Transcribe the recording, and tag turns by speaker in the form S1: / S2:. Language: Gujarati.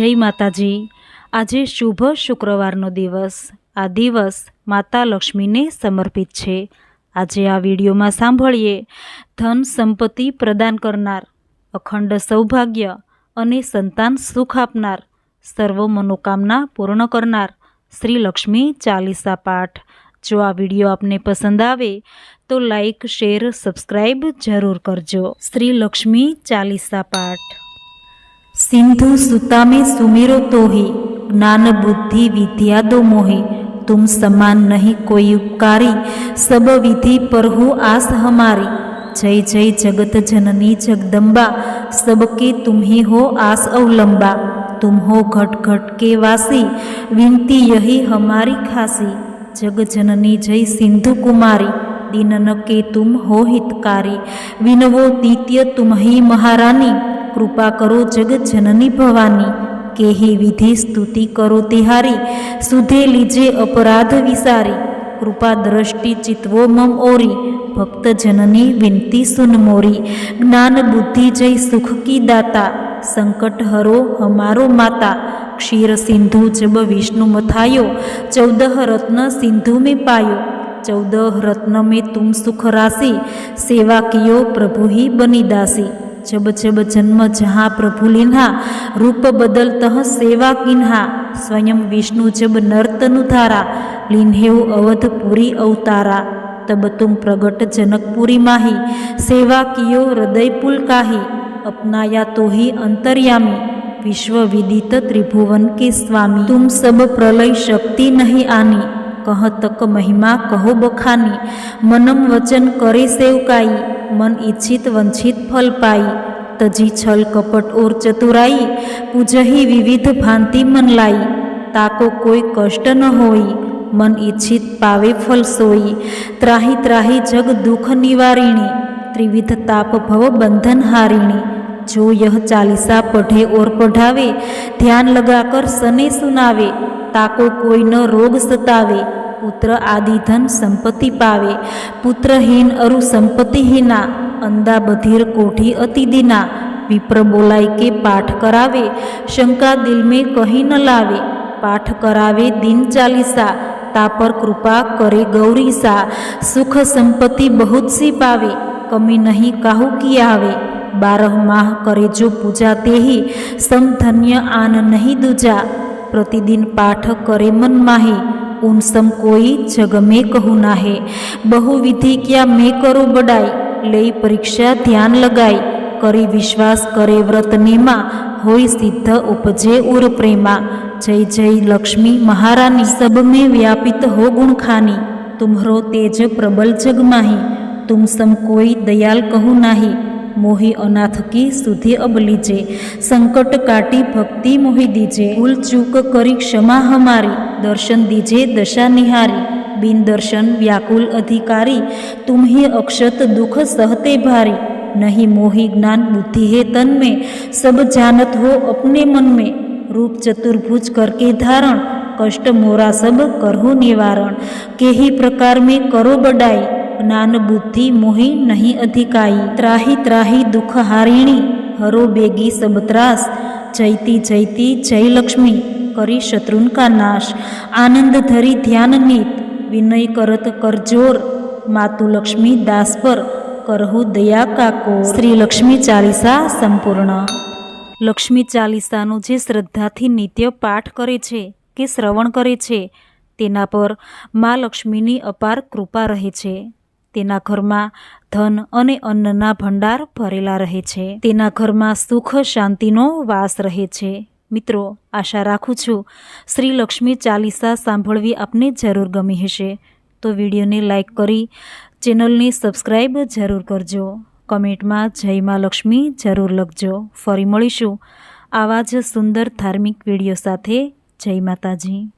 S1: જય માતાજી. આજે શુભ શુક્રવારનો દિવસ. આ દિવસ માતા લક્ષ્મીને સમર્પિત છે. આજે આ વિડીયોમાં સાંભળીએ, ધન સંપત્તિ પ્રદાન કરનાર, અખંડ સૌભાગ્ય અને સંતાન સુખ આપનાર, સર્વ મનોકામના પૂર્ણ કરનાર શ્રી લક્ષ્મી ચાલીસા પાઠ. જો આ વીડિયો આપને પસંદ આવે, તો લાઈક, શેર સબસ્ક્રાઈબ જરૂર કરજો. શ્રી લક્ષ્મી ચાલીસા પાઠ. સિંધુ સુતામે સુમેરો તોહી જ્ઞાન બુદ્ધિ વિદ્યા દો મોહી તુમ સમાન નહીં કોઈ ઉપકારી સબ વિધિ પર હું આસ હમારી જય જય જગત જનની જગદંબા સબકે તુમ્હી હો આસ અવલંબા તુમ હો ઘટ ઘટ કે વાસી વિનતી યહી હમારી ખાસી જગ જનની જય સિંધુ કુમારી દિનન કે તુમ હો હિતકારી વિનવો દિત્ય તુમહી મહારાની કૃપા કરો જગત જનની ભવાની. કે હે વિધિ સ્તુતિ કરો તિહારી. સુધે લીજે અપરાધ વિસારી. કૃપા દ્રષ્ટિ ચિત્વો મમ ઓરી. ભક્ત જનની વિનતી સુન મોરી. જ્ઞાન બુદ્ધિ જય સુખ કી દાતા. સંકટ હરો હમારો માતા. ક્ષીર સિંધુ જબ વિષ્ણુ મથાયો. ચૌદહ રત્ન સિંધુ મેં પાયો. ચૌદહ રત્ન મેં તુમ સુખ રાશી. સેવા કિયો પ્રભુ બની દાસી. જબ જબ જન્મ જહા પ્રભુ લીન્હા, રૂપ બદલ તહ સેવા કિન્હા. સ્વયં વિષ્ણુ જબ નર્તનુ ધારા લીન્હેવ અવધપુરી અવતારા. તબ તુમ પ્રગટ જનકપુરી માહી, સેવા કિયો હૃદય પુલકાહી અપનાયા તોહી અંતર્યામી, વિશ્વવિદિત ત્રિભુવન કે સ્વામી. તુમ સબ પ્રલય શક્તિ નહીં આની કહ તક મહિમા કહો બખાની. મનમ વચન કરે સેવકાઈ. મન ઈચ્છિત વંછિત ફલ પાઈ, તજી છલ કપટ ઓર ચતુરાઈ, પૂજહી વિવિધ ભાંતિ મન લાઈ. તાકો કોઈ કષ્ટ ન હોય, મન ઈચ્છિત પાવે ફલ સોઈ. ત્રાહી ત્રાહી જગ દુઃખ નિવારિણી, ત્રિવિધ તાપ ભવ બંધન હારિણી. જો યહ ચાલીસા પઢે ઓર પઢાવે, ધ્યાન લગાકર સને સુનાવે. તાકો કોઈ ન રોગ સતાવે પુત્ર આદિ ધન સંપત્તિ પાવે. પુત્રહીન અરુ સંપત્તિહીના અંદા બધીર કોઠી અતિદિના વિપ્ર બોલાય કે પાઠ કરાવે. શંકા દિલ મેં કહી ન લાવે. પાઠ કરાવે દિન ચાલીસા. તા પર કૃપા કરે ગૌરીસા. સુખ સંપત્તિ બહુત સી પાવે. કમી નહીં કાહુ કી આવે. બારહ માહ કરે જો પૂજા તેહી. સમધન્ય આન નહીં દુજા. પ્રતિદિન પાઠ કરે મન માહી. કુંસમ કોઈ જગ મેં કહું નાહે. બહુવિધિ ક્યાં મેં કરું બડાઈ. લઈ परीक्षा ध्यान लगाई કરી વિશ્વાસ કરે વ્રત નેમા. હોય સિદ્ધ ઉપજે ઉર પ્રેમા. જય જય લક્ષ્મી મહારાની. સબ મેં વ્યાપિત હો ગુણખાની તુમ્હરો તેજ પ્રબલ જગમાહી તુમ સમ કોઈ દયાલ કહું નાહી. मोही अनाथ की सुधि अब लीजे संकट काटी भक्ति मोही दीजे। भूल चूक करी क्षमा हमारी। दर्शन दीजे दशा निहारी। बिन दर्शन व्याकुल अधिकारी। तुम ही अक्षत दुख सहते भारी। नहीं मोही ज्ञान बुद्धि है तन में सब जानत हो अपने मन में रूप चतुर्भुज करके धारण। कष्ट मोरा सब करहु निवारण। के ही प्रकार में करो बडाई। જ્ઞાન બુદ્ધિ મોહી નહીં અધિકાઈ. ત્રાહી ત્રાહી દુઃખ હારિણી. હરો બેગી સબત્રાસ જયતી જયતી જય લક્ષ્મી. કરી શત્રુન કા નાશ. આનંદ ધરી ધ્યાન નીત. વિનય કરત કરજોર માતુ લક્ષ્મી દાસ પર કરહુ દયા કાકો શ્રી લક્ષ્મી ચાલીસા સંપૂર્ણ. લક્ષ્મી ચાલીસાનો જે શ્રદ્ધાથી નિત્ય પાઠ કરે છે, કે શ્રવણ કરે છે, તેના પર મા લક્ષ્મીની અપાર કૃપા રહે છે. તેના ઘરમાં ધન અને અન્નના ભંડાર ભરેલા રહે છે. તેના ઘરમાં સુખ શાંતિનો વાસ રહે છે. મિત્રો, આશા રાખું છું શ્રી લક્ષ્મી ચાલીસા સાંભળવી આપને જરૂર ગમી હશે. તો વિડીયોને લાઈક કરી ચેનલને સબસ્ક્રાઈબ જરૂર કરજો. કમેન્ટમાં જય મા લક્ષ્મી જરૂર લખજો. ફરી મળીશું આવા જ સુંદર ધાર્મિક વીડિયો સાથે. જય માતાજી.